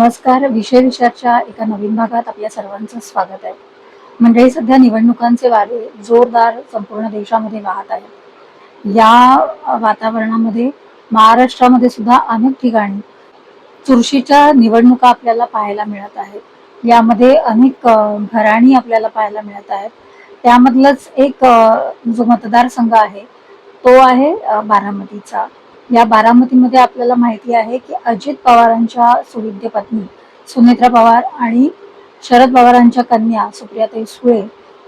नमस्कार. विषय विषयाच्या एका नवीन भागात आपल्या सर्वांचं स्वागत आहे. मंडळी सध्या निवडणुकांचे वारे जोरदार संपूर्ण देशामध्ये वाहत आहेत. या वातावरणामध्ये महाराष्ट्रामध्ये सुद्धा अनेक ठिकाणी चुरशीच्या निवडणुका आपल्याला पाहायला मिळत आहेत. यामध्ये अनेक घराणी आपल्याला पाहायला मिळत आहेत. त्यामधलंच एक जो मतदारसंघ आहे तो आहे बारामतीचा. या बारामतीमध्ये आपल्याला माहिती आहे की अजित पवारांच्या सुविद्य पत्नी सुनेत्रा पवार आणि शरद पवारांच्या कन्या सुप्रियाताई सुळे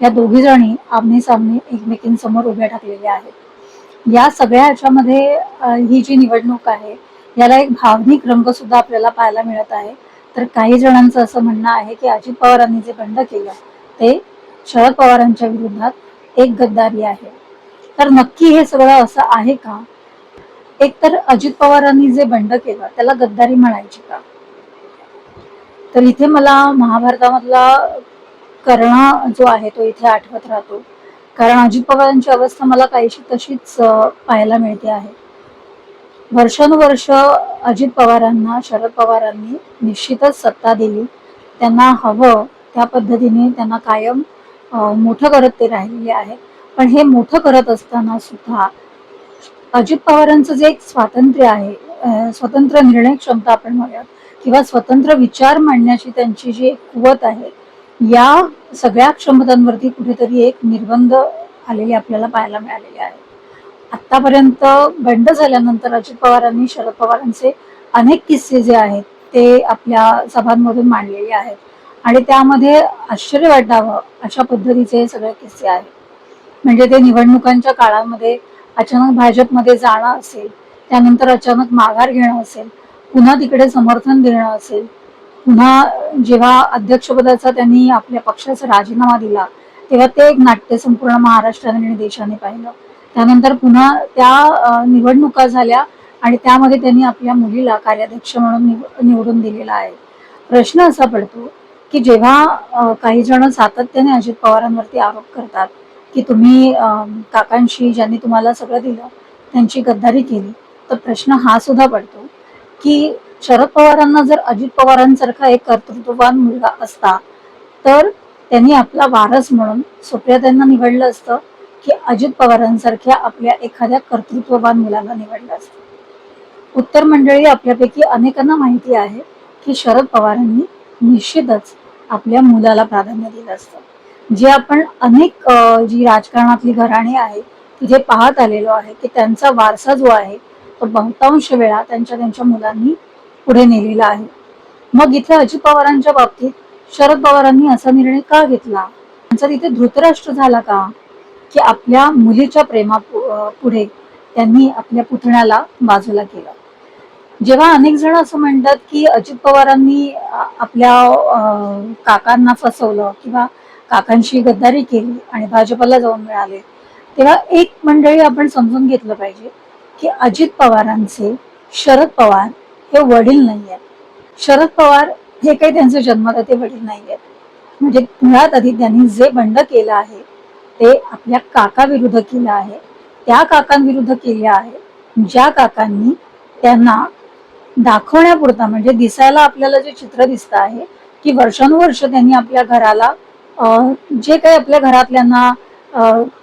या दोघी जणी आमने सामने एकमेकींसमोर उभ्या ठाकलेल्या आहेत. या सगळ्या ह्याच्यामध्ये ही जी निवडणूक आहे याला एक भावनिक रंग सुद्धा आपल्याला पाहायला मिळत आहे. तर काही जणांचं असं म्हणणं आहे की अजित पवारांनी जे बंड केलं ते शरद पवारांच्या विरोधात एक गद्दारी आहे. तर नक्की हे सगळं असं आहे का? एक तर अजित पवारांनी जे बंड केलं त्याला गद्दारी म्हणायची का? तर इथे मला महाभारतामधला कर्ण जो आहे तो इथे आठवत राहतो. कारण अजित पवारांची अवस्था मला काहीशी तशीच पाहायला मिळते आहे. वर्षानुवर्ष अजित पवारांना शरद पवारांनी निश्चितच सत्ता दिली. त्यांना हवं त्या पद्धतीने त्यांना कायम मोठं करत ते राहिलेले आहे पण हे मोठं करत असताना सुद्धा अजित पवारांचं जे एक स्वातंत्र्य आहे स्वतंत्र निर्णय क्षमता आपण म्हणूयात किंवा स्वतंत्र विचार मांडण्याची त्यांची जी एक कुवत आहे या सगळ्या क्षमतांवरती कुठेतरी एक निर्बंध आलेले आपल्याला पाहायला मिळालेले आहे आतापर्यंत बंड झाल्यानंतर अजित पवारांनी शरद पवारांचे अनेक किस्से जे आहेत ते आपल्या सभांमधून मांडलेले आहेत. आणि त्यामध्ये आश्चर्य वाटावं अशा पद्धतीचे सगळे किस्से आहेत. म्हणजे ते निवडणुकांच्या काळामध्ये अचानक भाजपमध्ये जाणं असेल त्यानंतर अचानक माघार घेणं असेल पुन्हा तिकडे समर्थन देणं असेल पुन्हा जेव्हा अध्यक्षपदाचा त्यांनी आपल्या पक्षाचा राजीनामा दिला तेव्हा ते एक नाट्य संपूर्ण महाराष्ट्राने आणि देशाने पाहिलं. त्यानंतर पुन्हा त्या निवडणुका झाल्या आणि त्यामध्ये त्यांनी आपल्या मुलीला कार्याध्यक्ष म्हणून निव- निवडून दिलेला आहे. प्रश्न असा पडतो की जेव्हा काही जण सातत्याने अजित पवारांवरती आरोप करतात की तुम्ही काकांशी ज्यांनी तुम्हाला सगळं दिलं त्यांची गद्दारी केली तर प्रश्न हा सुद्धा पडतो की शरद पवारांना जर अजित पवारांसारखा एक कर्तृत्ववान मुलगा असता तर त्यांनी आपला वारस म्हणून सुप्रिया त्यांना निवडलं असतं की अजित पवारांसारख्या आपल्या एखाद्या कर्तृत्ववान मुलाला निवडलं असतं. उत्तर मंडळी आपल्यापैकी अनेकांना माहिती आहे की शरद पवारांनी निश्चितच आपल्या मुलाला प्राधान्य दिलं असतं. जे आपण अनेक जी राजकारणातली घराणी आहे तिथे पाहत आलेलो आहे की त्यांचा वारसा जो आहे तो बहुतांश वेळा त्यांच्या त्यांच्या मुलांनी पुढे नेलेला आहे. मग इथे अजित पवारांच्या बाबतीत शरद पवारांनी असा निर्णय का घेतला? त्यांचा तिथे धृतराष्ट्र झाला का? की आपल्या मुलीच्या प्रेमा पुढे त्यांनी आपल्या पुतण्याला बाजूला केलं? जेव्हा अनेक जण असं म्हणतात की अजित पवारांनी आपल्या अं, काकांना फसवलं किंवा काकांशी गद्दारी केली आणि भाजपला जाऊन मिळाले तेव्हा एक मंडळी आपण समजून घेतलं पाहिजे की अजित पवारांचे शरद पवार हे वडील नाही आहेत शरद पवार हे काही त्यांचे जन्मदाते वडील नाही आहेत म्हणजे मुळात आधी त्यांनी जे बंड केलं आहे ते आपल्या काकाविरुद्ध केलं आहे त्या काकांविरुद्ध केले आहे. ज्या काकांनी त्यांना दाखवण्यापुरता म्हणजे दिसायला आपल्याला जे चित्र दिसतं आहे की वर्षानुवर्ष त्यांनी आपल्या घराला जे काही आपल्या घरातल्यांना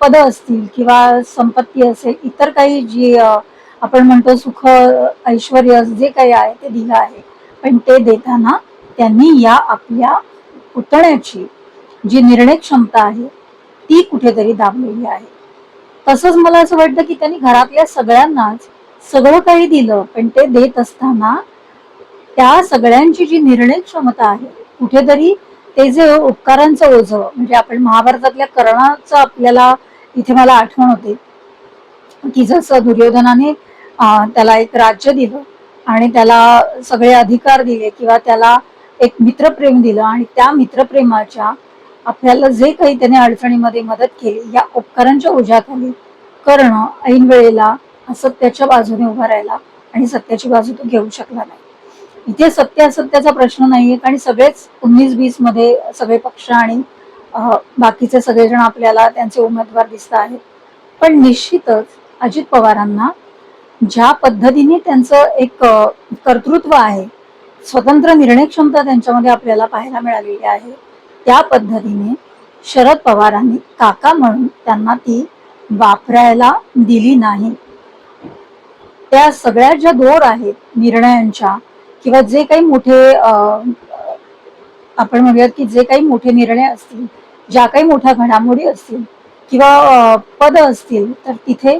पद असतील किंवा संपत्ती असेल इतर काही जी आपण म्हणतो सुख ऐश्वर जे काही आहे ते दिलं आहे. पण ते देताना त्यांनी या आपल्या पुतण्याची जी निर्णय क्षमता आहे ती कुठेतरी दाबलेली आहे. तसंच मला असं वाटतं की त्यांनी घरातल्या सगळ्यांनाच सगळं काही दिलं पण ते देत असताना त्या सगळ्यांची जी निर्णय क्षमता आहे कुठेतरी ते जे उपकारांचं ओझ म्हणजे आपण महाभारतातल्या कर्णाचं आपल्याला इथे मला आठवण होते. की जसं दुर्योधनाने त्याला एक राज्य दिलं आणि त्याला सगळे अधिकार दिले किंवा त्याला एक मित्रप्रेम दिलं आणि त्या मित्रप्रेमाच्या आपल्याला जे काही त्याने अडचणीमध्ये मदत केली या उपकारांच्या ओझ्याखाली कर्ण ऐन वेळेला असत्याच्या बाजूने उभा राहिला आणि सत्याची बाजू तो घेऊ शकला नाही. इथे सत्य असत्याचा प्रश्न नाहीये आणि सगळेच उन्नीस बीसमध्ये सगळे पक्ष आणि बाकीचे सगळेजण आपल्याला त्यांचे उमेदवार दिसत आहेत. पण निश्चितच अजित पवारांना ज्या पद्धतीने त्यांचं एक कर्तृत्व आहे स्वतंत्र निर्णय क्षमता त्यांच्यामध्ये आपल्याला पाहायला मिळालेली आहे त्या पद्धतीने शरद पवारांनी काका म्हणून त्यांना ती वापरायला दिली नाही. त्या सगळ्या ज्या दोर आहेत निर्णयांच्या किंवा जे काही मोठे आपण म्हणूयात की जे काही मोठे निर्णय असतील ज्या काही मोठ्या घडामोडी असतील किंवा पद असतील तर तिथे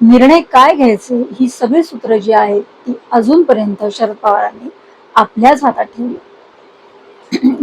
निर्णय काय घ्यायचे ही सगळी सूत्र जी आहेत ती अजूनपर्यंत शरद पवारांनी आपल्याच हातात ठेवली.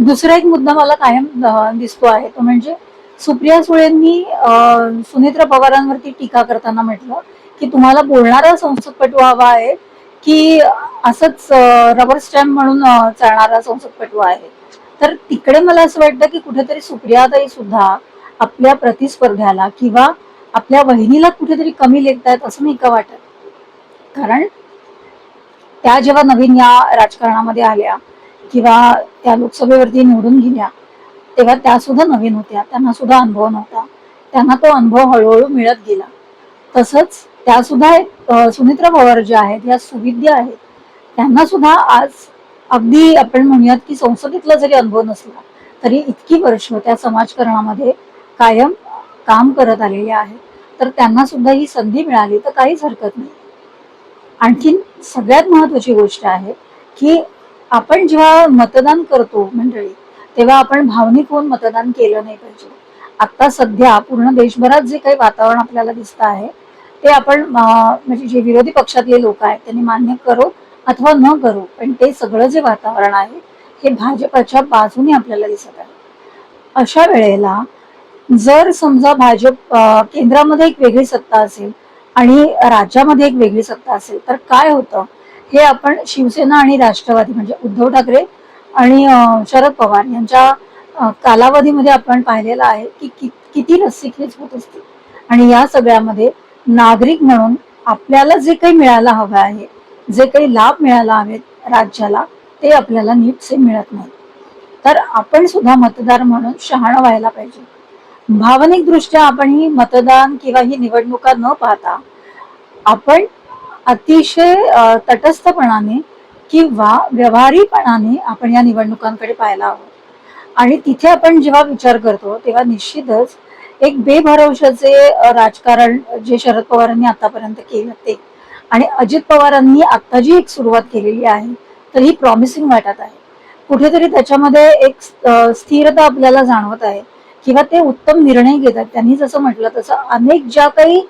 दुसरा एक मुद्दा मला कायम दिसतो आहे तो म्हणजे सुप्रिया सुळेंनी सुनेत्र पवारांवरती टीका करताना म्हटलं की तुम्हाला बोलणारा संसदपटू हवा आहे की असंच रबर स्टॅम्प म्हणून चालणारा संसदपटू आहे तर तिकडे मला असं वाटतं की कुठेतरी सुप्रियाताई सुद्धा आपल्या प्रतिस्पर्ध्याला किंवा आपल्या वहिनीला कुठेतरी कमी लेखतायत असं नाही का वाटत? कारण त्या जेव्हा नवीन या राजकारणामध्ये आल्या किंवा त्या लोकसभेवरती निवडून गेल्या तेव्हा त्या सुद्धा नवीन होत्या त्यांना सुद्धा अनुभव नव्हता. त्यांना तो अनुभव हळूहळू मिळत गेला. तसंच त्या सुद्धा एक सुमित्रा पवार ज्या आहेत या सुविद्य आहेत त्यांना सुद्धा आज अगदी आपण म्हणूयात की संसदेतला जरी अनुभव नसला तरी इतकी वर्ष त्या समाजकारणामध्ये कायम काम करत आलेले आहेत तर त्यांना सुद्धा ही संधी मिळाली तर काहीच हरकत नाही. आणखीन सगळ्यात महत्वाची गोष्ट आहे की आपण जेव्हा मतदान करतो मंडळी तेव्हा आपण भावनिक होऊन मतदान केलं नाही पाहिजे. आता सध्या पूर्ण देशभरात जे काही वातावरण आपल्याला दिसत आहे ते आपण म्हणजे जे विरोधी पक्षातले लोक आहेत त्यांनी मान्य करो अथवा न करो पण ते सगळं जे वातावरण आहे हे भाजपच्या बाजूने आपल्याला दिसत आहे. अशा वेळेला जर समजा भाजप केंद्रामध्ये एक वेगळी सत्ता असेल आणि राज्यामध्ये एक वेगळी सत्ता असेल तर काय होतं? हे आपण शिवसेना आणि राष्ट्रवादी म्हणजे उद्धव ठाकरे आणि शरद पवार यांच्या कालावधीमध्ये आपण पाहिलेलं आहे की कि- किती रस्सीखेच होत असते आणि या सगळ्यामध्ये नागरिक म्हणून आपल्याला जे काही मिळायला हवं आहे जे काही लाभ मिळायला हवेत राज्याला ते आपल्याला नीटसे मिळत नाही. तर आपण सुद्धा मतदार म्हणून शहाणं व्हायला पाहिजे. भावनिक दृष्ट्या आपण ही मतदान किंवा ही निवडणुका न पाहता आपण अतिशय तटस्थपणाने किंवा व्यवहारीपणाने आपण या निवडणुकांकडे पाहायला हवं. आणि तिथे आपण जेव्हा विचार करतो तेव्हा निश्चितच एक बेभरवशाचे राजकारण जे शरद पवारांनी आतापर्यंत केलं ते. आणि अजित पवारांनी आता जी एक सुरुवात केलेली आहे तर ही प्रॉमिसिंग वाटत आहे. कुठेतरी त्याच्यामध्ये एक स्थिरता आपल्याला जाणवत आहे किंवा ते उत्तम निर्णय घेतात. त्यांनी जसं म्हटलं तसं अनेक ज्या काही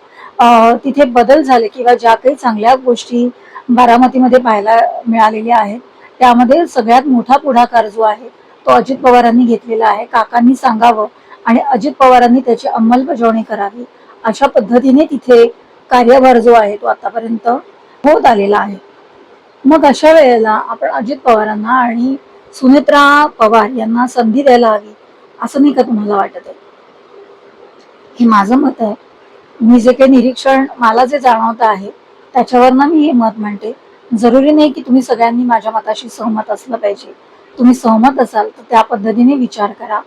तिथे बदल झाले किंवा ज्या काही चांगल्या गोष्टी बारामतीमध्ये पाहायला मिळालेल्या आहेत त्यामध्ये सगळ्यात मोठा पुढाकार जो आहे तो अजित पवारांनी घेतलेला आहे. काकांनी सांगावं आणि अजित पवारांनी त्याची अंमलबजावणी करावी अशा पद्धतीने तिथे कार्यभार जो आहे तो आतापर्यंत होत आलेला आहे. मग अशा वेळेला आपण अजित पवारांना आणि सुनेत्रा पवार यांना संधी द्यायला हवी असं नाही का तुम्हाला वाटत आहे हे माझं मत आहे. मी जे काही निरीक्षण मला जे जाणवत आहे त्याच्यावरनं मी हे मत म्हणते जरुरी नाही की तुम्ही सगळ्यांनी माझ्या मताशी सहमत असलं पाहिजे. तुम्ही सहमत असाल तर त्या पद्धतीने विचार करा.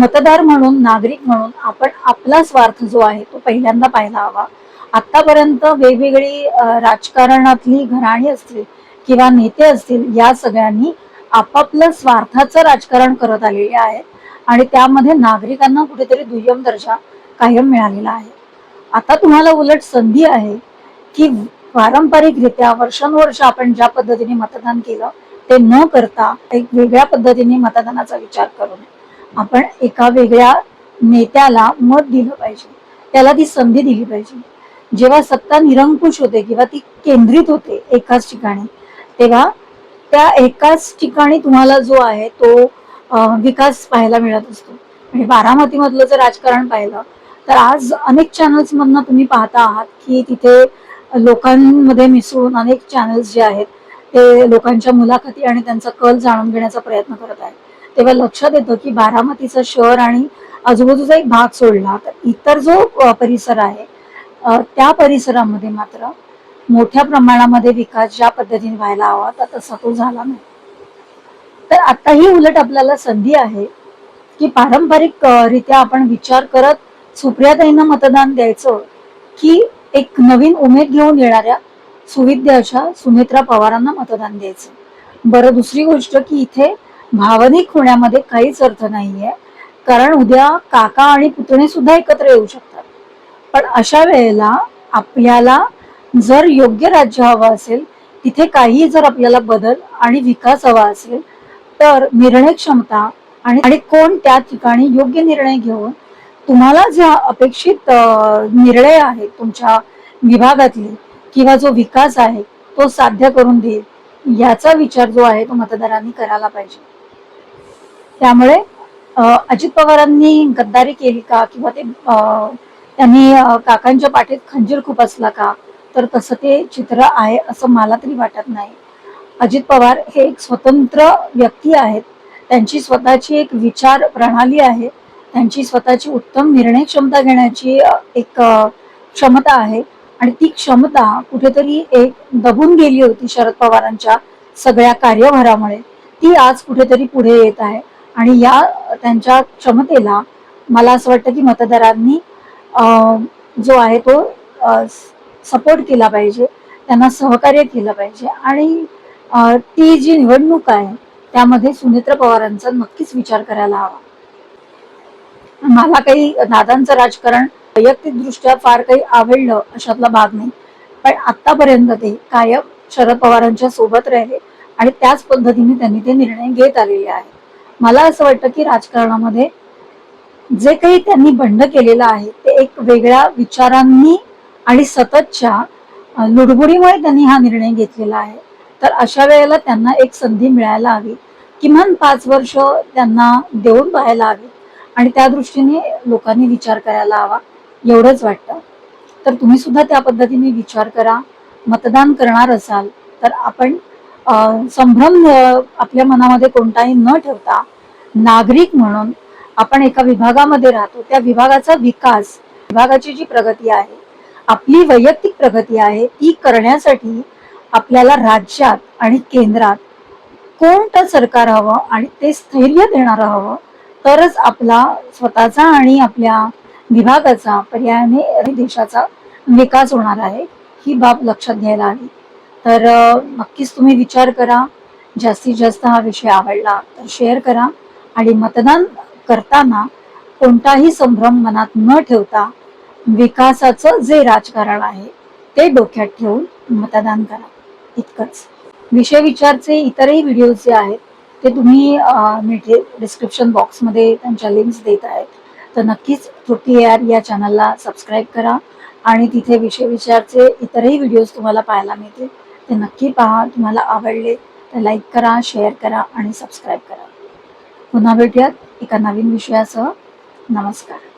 मतदार म्हणून नागरिक म्हणून आपण आपला स्वार्थ जो आहे तो पहिल्यांदा पाहायला हवा. आतापर्यंत वेगवेगळी राजकारणातली घराणी असतील किंवा नेते असतील या सगळ्यांनी आपापलं स्वार्थाचं राजकारण करत आलेले आहे आणि त्यामध्ये नागरिकांना कुठेतरी दुय्यम दर्जा कायम मिळालेला आहे. आता तुम्हाला उलट संधी आहे की पारंपरिकरित्या वर्षानुवर्ष आपण ज्या पद्धतीने मतदान केलं ते न करता एक वेगळ्या पद्धतीने मतदानाचा विचार करून आपण एका वेगळ्या नेत्याला मत दिलं पाहिजे. त्याला ती संधी दिली पाहिजे. जेव्हा सत्ता निरंकुश होते किंवा ती केंद्रित होते एकाच ठिकाणी तेव्हा त्या एकाच ठिकाणी तुम्हाला जो आहे तो विकास पाहायला मिळत असतो. म्हणजे बारामतीमधलं जर राजकारण पाहिलं तर आज अनेक चॅनल्समधनं तुम्ही पाहता आहात की तिथे लोकांमध्ये मिसळून अनेक चॅनल्स जे आहेत ते लोकांच्या मुलाखती आणि त्यांचा कल जाणून घेण्याचा प्रयत्न करत आहेत. तेव्हा लक्षात येतं की बारामतीचं शहर आणि आजूबाजूचा एक भाग सोडला. तर इतर जो परिसर आहे त्या परिसरामध्ये मात्र मोठ्या प्रमाणामध्ये विकास ज्या पद्धतीने व्हायला हवा तर तसा तो झाला नाही. तर आता ही उलट आपल्याला संधी आहे की पारंपरिक रित्या आपण विचार करत सुप्रियाताईंना मतदान द्यायचं की एक नवीन उमेद घेऊन येणाऱ्या सुविद्य अशा सुमित्रा पवारांना मतदान द्यायचं. बरं दुसरी गोष्ट की इथे भावनिक होण्यामध्ये काहीच अर्थ नाहीये. कारण उद्या काका आणि पुतणे सुद्धा एकत्र येऊ शकतात. पण अशा वेळेला आपल्याला जर योग्य राज्य हवं असेल तिथे काही जर आपल्याला बदल आणि विकास हवा असेल तर निर्णय क्षमता आणि आणि कोण त्या ठिकाणी योग्य निर्णय घेऊन तुम्हाला ज्या अपेक्षित निर्णय आहेत तुमच्या विभागातले किंवा जो विकास आहे तो साध्य करून देईल याचा विचार जो आहे तो मतदारांनी करायला पाहिजे. त्यामुळे अजित पवारांनी गद्दारी केली का? किंवा ते त्यांनी काकांच्या पाठीत खंजीर खूप असला का? तर तसं ते चित्र आहे असं मला तरी वाटत नाही. अजित पवार हे एक स्वतंत्र व्यक्ती आहेत. त्यांची स्वतःची एक विचार प्रणाली आहे. त्यांची स्वतःची उत्तम निर्णय क्षमता घेण्याची एक क्षमता आहे. आणि ती क्षमता कुठेतरी एक दबून गेली होती शरद पवारांच्या सगळ्या कार्यभारामुळे. ती आज कुठेतरी पुढे येत आहे. आणि या त्यांच्या क्षमतेला मला असं वाटतं की मतदारांनी जो आहे तो सपोर्ट केला पाहिजे त्यांना सहकार्य केलं पाहिजे. आणि ती जी निवडणूक आहे त्यामध्ये सुनेत्र पवारांचा नक्कीच विचार करायला हवा. मला काही दादांचं राजकारण वैयक्तिकदृष्ट्या फार काही आवडलं अशातला भाग नाही. पण आतापर्यंत ते कायम शरद पवारांच्या सोबत राहिले आणि त्याच पद्धतीने त्यांनी ते निर्णय घेत आलेले आहेत. मला असं वाटतं की राजकारणामध्ये जे काही त्यांनी बंड केलेलं आहे ते एक वेगळ्या विचारांनी आणि सततच्या लुडबुडीमुळे त्यांनी हा निर्णय घेतलेला आहे. तर अशा वेळेला त्यांना एक संधी मिळायला हवी. किमान पाच वर्ष त्यांना देऊन पाहायला हवी. आणि त्या दृष्टीने लोकांनी विचार करायला हवा एवढंच वाटतं. तर तुम्ही सुद्धा त्या पद्धतीने विचार करा मतदान करणार असाल तर आपण संभ्रम आपल्या मनामध्ये कोणताही न ठेवता नागरिक म्हणून आपण एका विभागामध्ये राहतो. त्या विभागाचा विकास विभागाची जी प्रगती आहे आपली वैयक्तिक प्रगती आहे ती करण्यासाठी आपल्याला राज्यात आणि केंद्रात कोणतं सरकार हवं आणि ते स्थैर्य देणारं हवं तरच आपला स्वतःचा आणि आपल्या विभागाचा पर्यायाने देशाचा विकास होणार आहे ही बाब लक्षात घ्यायला हवी. तर नक्कीच तुम्ही विचार करा. जास्तीत जास्त हा विषय आवडला तर शेअर करा. आणि मतदान करताना कोणताही संभ्रम मनात न ठेवता विकासाचं जे राजकारण आहे ते डोक्यात ठेवून मतदान करा. इतकंच. विषय विचारचे इतरही व्हिडिओ जे आहेत ते तुम्ही मी डिस्क्रिप्शन बॉक्समध्ये त्यांच्या लिंक्स देत आहेत. तर नक्कीच तृप्ती आर या चॅनलला सबस्क्राईब करा. आणि तिथे विषय विचारचे इतरही व्हिडिओज तुम्हाला पाहायला मिळतील. ते नक्की पहा तुम्हाला आवडले तर लाईक करा शेअर करा आणि सबस्क्राईब करा. पुन्हा भेटूयात एका नवीन विषयासह. नमस्कार.